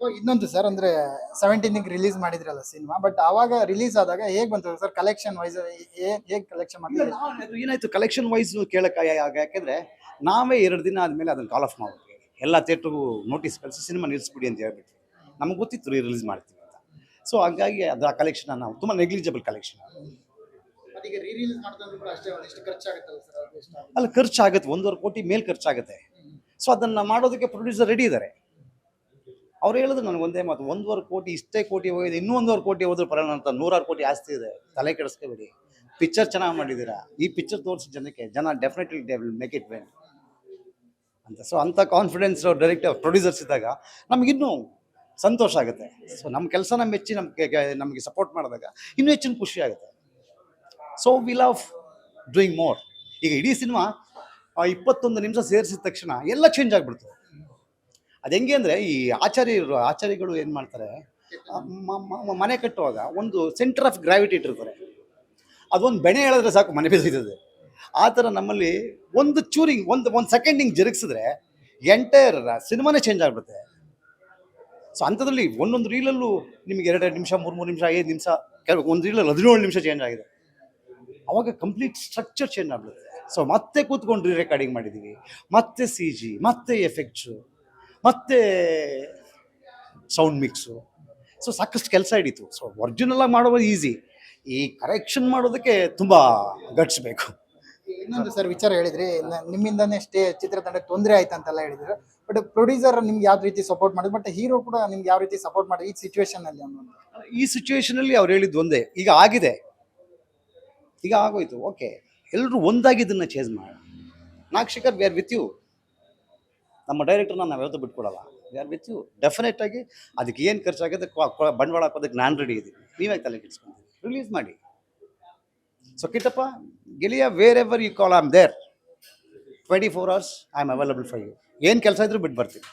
ಓ, ಇನ್ನೊಂದು ಸರ್ ಅಂದ್ರೆ ಸೆವೆಂಟೀನಿಗೆ ರಿಲೀಸ್ ಮಾಡಿದ್ರಲ್ಲ ಸಿನಿಮಾ ಬಟ್ ಅವಾಗ ರಿಲೀಸ್ ಆದಾಗ ಹೇಗ್ ಬಂತು ಸರ್ ಕಲೆಕ್ಷನ್ ವೈಸ್ ಹೇಗ್ ಕಲೆಕ್ಷನ್ ಮಾಡ್ತೀವಿ ಮಾಡಿದ್ರಿ ನಾವು ಏನಾಯ್ತು ಕಲೆಕ್ಷನ್ ವೈಸ್ ಕೇಳಕ್ಕೆ ಯಾಕೆ ಯಾಕೆಂದ್ರೆ ನಾವೇ ಎರಡು ದಿನ ಆದಮೇಲೆ ಅದನ್ನ ಕಾಲ್ ಆಫ್ ಮಾಡ್ಬಿಟ್ವಿ. ಎಲ್ಲ ಥಿಯೇಟ್ರಿಗೂ ನೋಟಿಸ್ ಕಳಿಸಿ ಸಿನಿಮಾ ನಿಲ್ಲಿಸ್ಬಿಡಿ ಅಂತ ಹೇಳ್ಬಿಟ್ಟು ನಮ್ಗೆ ಗೊತ್ತಿತ್ತು ರೀ ರಿಲೀಸ್ ಮಾಡ್ತೀವಿ ಅಂತ. ಸೊ ಹಾಗಾಗಿ ಅದರ ಕಲೆಕ್ಷನ್ ನಾವು ತುಂಬ ನೆಗ್ಲಿಜಿಬಲ್ ಕಲೆಕ್ಷನ್? ಅಲ್ಲಿ ಖರ್ಚಾಗುತ್ತೆ ಒಂದೂವರೆ ಕೋಟಿ ಮೇಲೆ ಖರ್ಚಾಗುತ್ತೆ. ಸೊ ಅದನ್ನು ಮಾಡೋದಕ್ಕೆ ಪ್ರೊಡ್ಯೂಸರ್ ರೆಡಿ ಇದ್ದಾರೆ ಅವ್ರು ಹೇಳಿದ್ರು ನನಗೆ ಒಂದೇ ಮಾತು, ಒಂದೂವರೆ ಕೋಟಿ, ಇಷ್ಟೇ ಕೋಟಿ ಹೋಗಿದೆ ಇನ್ನೂ ಒಂದೂವರೆ ಕೋಟಿ ಹೋದ್ರೆ ಪರವಾಗಿಲ್ಲ ಅಂತ ನೂರಾರು ಕೋಟಿ ಆಸ್ತಿ ಇದೆ, ತಲೆ ಕೆಡಿಸ್ಕೋಬೇಡಿ. ಪಿಕ್ಚರ್ ಚೆನ್ನಾಗಿ ಮಾಡಿದ್ದೀರಾ? ಈ ಪಿಕ್ಚರ್ ತೋರಿಸಿ ಜನಕ್ಕೆ ಜನ definitely they will make it win ಅಂತ ಸೊ ಅಂಥ ಕಾನ್ಫಿಡೆನ್ಸ್ ಡೈರೆಕ್ಟರ್ ಪ್ರೊಡ್ಯೂಸರ್ಸ್ ಇದ್ದಾಗ ನಮಗಿನ್ನೂ ಸಂತೋಷ ಆಗುತ್ತೆ. ಸೊ ನಮ್ಮ ಕೆಲಸನ ಮೆಚ್ಚಿ ನಮಗೆ ನಮಗೆ ಸಪೋರ್ಟ್ ಮಾಡಿದಾಗ ಇನ್ನೂ ಹೆಚ್ಚಿನ ಖುಷಿ ಆಗುತ್ತೆ. So we love doing more ಈಗ ಇಡೀ ಸಿನಿಮಾ ಇಪ್ಪತ್ತೊಂದು ನಿಮಿಷ ಸೇರಿಸಿದ ತಕ್ಷಣ ಎಲ್ಲ ಚೇಂಜ್ ಆಗಿಬಿಡ್ತು. ಅದು ಹೆಂಗೆ ಅಂದರೆ ಈ ಆಚಾರ್ಯರು, ಆಚಾರ್ಯಗಳು ಏನು ಮಾಡ್ತಾರೆ? ಮನೆ ಕಟ್ಟುವಾಗ ಒಂದು ಸೆಂಟರ್ ಆಫ್ ಗ್ರಾವಿಟಿ ಇಟ್ಟಿರ್ತಾರೆ. ಅದೊಂದು ಬೆಣೆ ಹೇಳಿದ್ರೆ ಸಾಕು ಮನೆ ಬಿದ್ದಿದೆ ಆ ಥರ ನಮ್ಮಲ್ಲಿ ಒಂದು ಚೂರಿಂಗ್, ಒಂದು ಒಂದು ಸೆಕೆಂಡ್ ಹಿಂಗೆ ಜರುಗಿಸಿದ್ರೆ ಎಂಟೈರ್ ಸಿನಿಮಾನೇ ಚೇಂಜ್ ಆಗಿಬಿಡುತ್ತೆ. ಸೊ ಅಂಥದ್ರಲ್ಲಿ ಒಂದೊಂದು ರೀಲಲ್ಲೂ ನಿಮಗೆ ಎರಡೆರಡು ನಿಮಿಷ ಮೂರು ಮೂರು ನಿಮಿಷ, ಐದು ನಿಮಿಷ, ಕೆಲವು ಒಂದು ರೀಲಲ್ಲಿ ಹದಿನೇಳು ನಿಮಿಷ ಚೇಂಜ್ ಆಗಿದೆ. ಅವಾಗ ಕಂಪ್ಲೀಟ್ ಸ್ಟ್ರಕ್ಚರ್ ಚೇಂಜ್ ಆಗ್ಬಿಡುತ್ತೆ. ಸೊ ಮತ್ತೆ ಕೂತ್ಕೊಂಡು ರೀ ರೆಕಾರ್ಡಿಂಗ್ ಮಾಡಿದ್ದೀವಿ ಮತ್ತೆ ಸಿ ಜಿ ಮತ್ತೆ ಎಫೆಕ್ಟ್ಸು ಮತ್ತೆ ಸೌಂಡ್ ಮಿಕ್ಸು ಸೊ ಸಾಕಷ್ಟು ಕೆಲಸ ಹಿಡೀತು. ಸೊ ಒರಿಜಿನಲ್ ಆಗಿ ಮಾಡೋದು ಈಸಿ ಈ ಕರೆಕ್ಷನ್ ಮಾಡೋದಕ್ಕೆ ತುಂಬ ಗಟ್ಟಿಸ್ಬೇಕು ಬೇಕು. ಇನ್ನೊಂದು ಸರ್ ವಿಚಾರ ಹೇಳಿದ್ರಿ ನಿಮ್ಮಿಂದನೇ ಅಷ್ಟೇ ಸ್ಟೇ ಚಿತ್ರತಂಡಕ್ಕೆ ತೊಂದರೆ ಆಯ್ತು ಅಂತೆಲ್ಲ ಹೇಳಿದ್ರು. ಬಟ್ ಪ್ರೊಡ್ಯೂಸರ್ ನಿಮ್ಗೆ ಯಾವ ರೀತಿ ಸಪೋರ್ಟ್ ಮಾಡಿದ್ರು? ಬಟ್ ಹೀರೋ ಕೂಡ ನಿಮ್ಗೆ ಯಾವ ರೀತಿ ಸಪೋರ್ಟ್ ಮಾಡಿದ್ರು ಈ ಸಿಚುವೇಶನ್ ಅಲ್ಲಿ ಈ ಈ ಸಿಚುವೇಶನಲ್ಲಿ ಅವ್ರು ಹೇಳಿದ್ದು ಒಂದೇ. ಈಗ ಆಗಿದೆ. ಈಗ ಆಗೋಯ್ತು. ಓಕೆ ಎಲ್ಲರೂ ಒಂದಾಗಿ ಇದನ್ನ ಚೇಂಜ್ ಮಾಡೋಣ Nagashekar we are with you ನಮ್ಮ ಡೈರೆಕ್ಟರ್ನ ನಾವು ಯಾವತ್ತೂ ಬಿಟ್ಕೊಡಲ್ಲ. ಆರ್ ವಿತ್ ಯು ಡೆಫಿನೆಟ್ ಆಗಿ ಅದಕ್ಕೆ ಏನು ಖರ್ಚಾಗುತ್ತೆ ಬಂಡವಾಳ ಹಾಕೋದಕ್ಕೆ ನಾನು ರೆಡಿ ಇದ್ದೀನಿ ನೀವೇ ತಲೆ ಕೆಡಿಸ್ಕೊಂಡು ರಿಲೀಸ್ ಮಾಡಿ. So Kittappa ಗೆಲಿಯ wherever you call am there twenty four hours I am available for you ಏನು ಕೆಲಸ ಇದ್ರೂ ಬಿಟ್ಟು ಬರ್ತೀನಿ.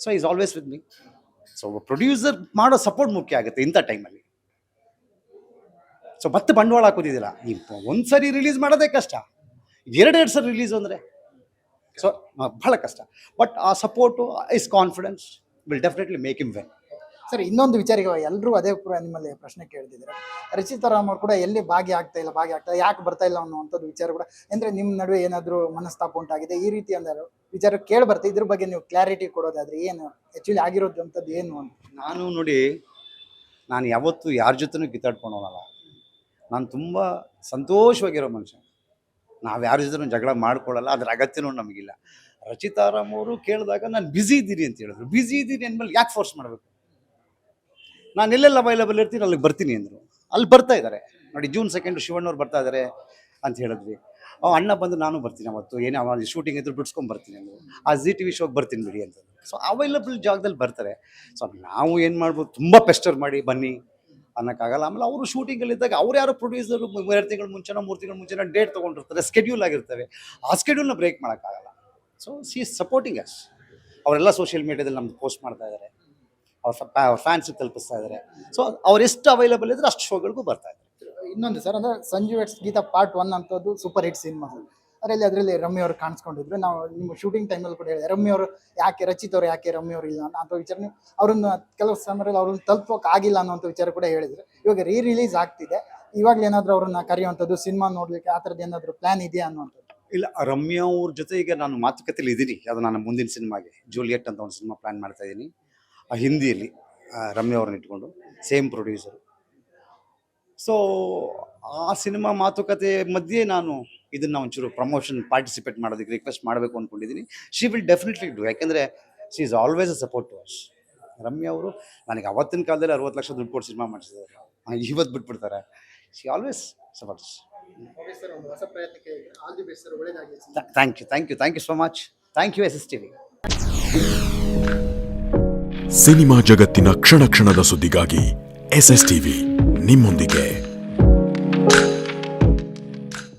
So is always with me so producer ಮಾಡೋ ಸಪೋರ್ಟ್ ಮುಖ್ಯ ಆಗುತ್ತೆ ಇಂಥ ಟೈಮಲ್ಲಿ ಸೊ ಮತ್ತೆ ಬಂಡವಾಳ ಹಾಕೋದಿದ್ದಿಲ್ಲ ನೀವು ಒಂದು ಸರಿ ರಿಲೀಸ್ ಮಾಡೋದೇ ಕಷ್ಟ. ಎರಡೆರಡು ಸರಿ ರಿಲೀಸ್ ಅಂದರೆ ಸೊ ಬಹಳ ಕಷ್ಟ. ಬಟ್ ಆ support is confidence will definitely make him win sir ಇನ್ನೊಂದು ವಿಚಾರ ಈಗ ಎಲ್ಲರೂ ಅದೇ ಪ್ರ- ನಿಮ್ಮಲ್ಲಿ ಪ್ರಶ್ನೆ ಕೇಳ್ತಿದ್ದಾರೆ. ರಚಿತಾ ರಾಮ್ ಅವ್ರು ಕೂಡ ಎಲ್ಲಿ ಭಾಗಿ ಆಗ್ತಾ ಇಲ್ಲ ಭಾಗಿ ಆಗ್ತಾ ಯಾಕೆ ಬರ್ತಾ ಇಲ್ಲ ಅನ್ನುವಂಥದ್ದು ವಿಚಾರ ಕೂಡ ಅಂದ್ರೆ ನಿಮ್ಮ ನಡುವೆ ಏನಾದರೂ ಮನಸ್ತಾಪ ಉಂಟಾಗಿದೆ? ಈ ರೀತಿ ಅಂದ್ರೆ ವಿಚಾರ ಕೇಳಿ ಬರ್ತಾ ಇದ್ರ ಬಗ್ಗೆ ನೀವು ಕ್ಲಾರಿಟಿ ಕೊಡೋದಾದ್ರೆ ಏನು? ಆ್ಯಕ್ಚುಲಿ ಆಗಿರೋದು ಅಂಥದ್ದು ಏನು ಅಂತ. ನಾನು ನೋಡಿ ನಾನು ಯಾವತ್ತೂ ಯಾರ ಜೊತೆನೂ ಕಿತ್ತಾಡ್ಕೊಂಡು ಹೋಗಲ್ಲ. ನಾನು ತುಂಬ ಸಂತೋಷವಾಗಿರೋ ಮನುಷ್ಯ. ನಾವು ಯಾರ ಜೊತೆನೂ ಜಗಳ ಮಾಡ್ಕೊಳ್ಳಲ್ಲ, ಅದ್ರ ಅಗತ್ಯನೂ ನಮಗಿಲ್ಲ. ರಚಿತಾರಾಮ್ ಅವರು ಕೇಳಿದಾಗ, ನಾನು ಬ್ಯುಸಿ ಇದ್ದೀನಿ ಅಂತ ಹೇಳಿದ್ರು. ಬ್ಯುಸಿ ಇದ್ದೀನಿ ಅಂದಮೇಲೆ ಯಾಕೆ ಫೋರ್ಸ್ ಮಾಡಬೇಕು? ನಾನು ಎಲ್ಲೆಲ್ಲ ಅವೈಲೇಬಲ್ ಇರ್ತೀನಿ, ಅಲ್ಲಿಗೆ ಬರ್ತೀನಿ ಅಂದರು. ಅಲ್ಲಿ ಬರ್ತಾ ಇದ್ದಾರೆ ನೋಡಿ ಜೂನ್ ಸೆಕೆಂಡು ಶಿವಣ್ಣವ್ರು ಬರ್ತಾ ಇದ್ದಾರೆ ಅಂತ ಹೇಳಿದ್ವಿ. ಅವ್ ಅಣ್ಣ ಬಂದು ನಾನು ಬರ್ತೀನಿ ಅವತ್ತು. ಏನೇ ಅವ ಶೂಟಿಂಗ್ ಇದ್ರು ಬಿಡ್ಸ್ಕೊಂಡ್ ಬರ್ತೀನಿ ಅಂದರು. ಆ ಜಿ ಟಿ ವಿ ಶೋಗೆ ಬರ್ತೀನಿ ಬಿಡಿ ಅಂತ ಸೊ ಅವೈಲಬಲ್ ಜಾಗದಲ್ಲಿ ಬರ್ತಾರೆ. ಸೊ ನಾವು ಏನು ಮಾಡ್ಬೋದು? ತುಂಬ ಪೆಸ್ಟರ್ ಮಾಡಿ, ಬನ್ನಿ. ಅನ್ನೋಕ್ಕಾಗಲ್ಲ. ಆಮೇಲೆ ಅವರು ಶೂಟಿಂಗಲ್ಲಿದ್ದಾಗ ಅವ್ರು ಯಾರು ಪ್ರೊಡ್ಯೂಸರು ಎರಡು ತಿಂಗಳು ಮುಂಚೆನೋ ಮೂರು ತಿಂಗಳು ಮುಂಚೆನೋ ಡೇಟ್ ತೊಗೊಂಡಿರ್ತಾರೆ ಸ್ಕೆಡ್ಯೂಲ್ ಆಗಿರ್ತವೆ. ಆ ಸ್ಕೆಡ್ಯೂಲ್ನ ಬ್ರೇಕ್ ಮಾಡೋಕ್ಕಾಗಲ್ಲ. So she is supporting us ಅವರೆಲ್ಲ ಸೋಷಿಯಲ್ ಮೀಡಿಯಾದಲ್ಲಿ ನಮ್ಗೆ ಪೋಸ್ಟ್ ಮಾಡ್ತಾ ಇದ್ದಾರೆ ಅವ್ರ ಫ್ಯಾನ್ಸಿಗೆ ತಲುಪಿಸ್ತಾ ಇದ್ದಾರೆ ಸೊ ಅವ್ರು ಎಷ್ಟು ಅವೈಲಬಲ್ ಇದ್ರೆ ಅಷ್ಟು ಶೋಗಳಿಗೂ ಬರ್ತಾ ಇದ್ದಾರೆ ಇನ್ನೊಂದು ಸರ್ ಅಂದ್ರೆ Sanju weds Geetha part one ಅಂತದ್ದು ಸೂಪರ್ ಹಿಟ್ ಸಿನಿಮಾ ಅದರಲ್ಲಿ ಅದರಲ್ಲಿ ರಮ್ಯ ಅವರು ಕಾಣಿಸ್ಕೊಂಡಿದ್ರು. ನಾವು ನಿಮ್ಮ ಶೂಟಿಂಗ್ ಟೈಮಲ್ಲಿ ಕೂಡ ಹೇಳಿದೆ. ರಮ್ಯ ಅವರು ಯಾಕೆ ರಚಿತ್ ಅವರು ಯಾಕೆ ರಮ್ಯ ಅವರು ಇಲ್ಲ ಅಂತ ವಿಚಾರ ಅವ್ರನ್ನ ಕೆಲವು ಸಮಯದಲ್ಲಿ ಅವ್ರನ್ನ ತಲುಪೋಕೆ ಆಗಿಲ್ಲ ಅನ್ನೋಂಥ ವಿಚಾರ ಕೂಡ ಹೇಳಿದ್ರು. ಇವಾಗ ರೀ ರಿಲೀಸ್ ಆಗ್ತಿದೆ. ಇವಾಗಲೇ ಏನಾದರೂ ಅವ್ರನ್ನ ಕರೆಯುವಂಥದ್ದು, ಸಿನಿಮಾ ನೋಡಲಿಕ್ಕೆ ಆ ಥರದ್ದು ಏನಾದರೂ ಪ್ಲ್ಯಾನ್ ಇದೆಯಾ ಅನ್ನುವಂಥದ್ದು? ಇಲ್ಲ, ರಮ್ಯಾ ಅವ್ರ ಜೊತೆ ಈಗ ನಾನು ಮಾತುಕತೆಯಲ್ಲಿ ಇದ್ದೀನಿ. ಅದು ನಾನು ಮುಂದಿನ ಸಿನಿಮಾಗೆ, ಜೂಲಿಯಟ್ ಅಂತ ಒಂದು ಸಿನಿಮಾ ಪ್ಲ್ಯಾನ್ ಮಾಡ್ತಾ ಇದ್ದೀನಿ. ಆ ಹಿಂದಿಯಲ್ಲಿ ರಮ್ಯಾ ಅವ್ರನ್ನ ಇಟ್ಕೊಂಡು ಸೇಮ್ ಪ್ರೊಡ್ಯೂಸರು ಸೊ ಆ ಸಿನಿಮಾ ಮಾತುಕತೆ ಮಧ್ಯೆ ನಾನು ಇದನ್ನು ಒಂಚೂರು ಪ್ರಮೋಷನ್ ಪಾರ್ಟಿಸಿಪೇಟ್ ಮಾಡೋದಕ್ಕೆ ರಿಕ್ವೆಸ್ಟ್ ಮಾಡಬೇಕು ಅಂದ್ಕೊಂಡಿದ್ದೀನಿ ಶಿ ವಿಲ್ ಡೆಫಿನೆಟ್ಲಿ ಡೂ ಯಾಕೆಂದರೆ she is always a support to us Ramya ಅವರು ನನಗೆ ಅವತ್ತಿನ ಕಾಲದಲ್ಲಿ ಅರವತ್ತು ಲಕ್ಷ ದುಡ್ಡು ಕೊಟ್ಟು ಸಿನಿಮಾ ಮಾಡಿಸಿದ್ದಾರೆ. ಇವತ್ತು ಬಿಟ್ಬಿಡ್ತಾರೆ. She always supports thank you thank you thank you so much thank you S S T V cinema ಜಗತ್ತಿನ ಕ್ಷಣ ಕ್ಷಣದ ಸುದ್ದಿಗಾಗಿ ಎಸ್ ಎಸ್ ಟಿವಿ ನಿಮ್ಮೊಂದಿಗೆ.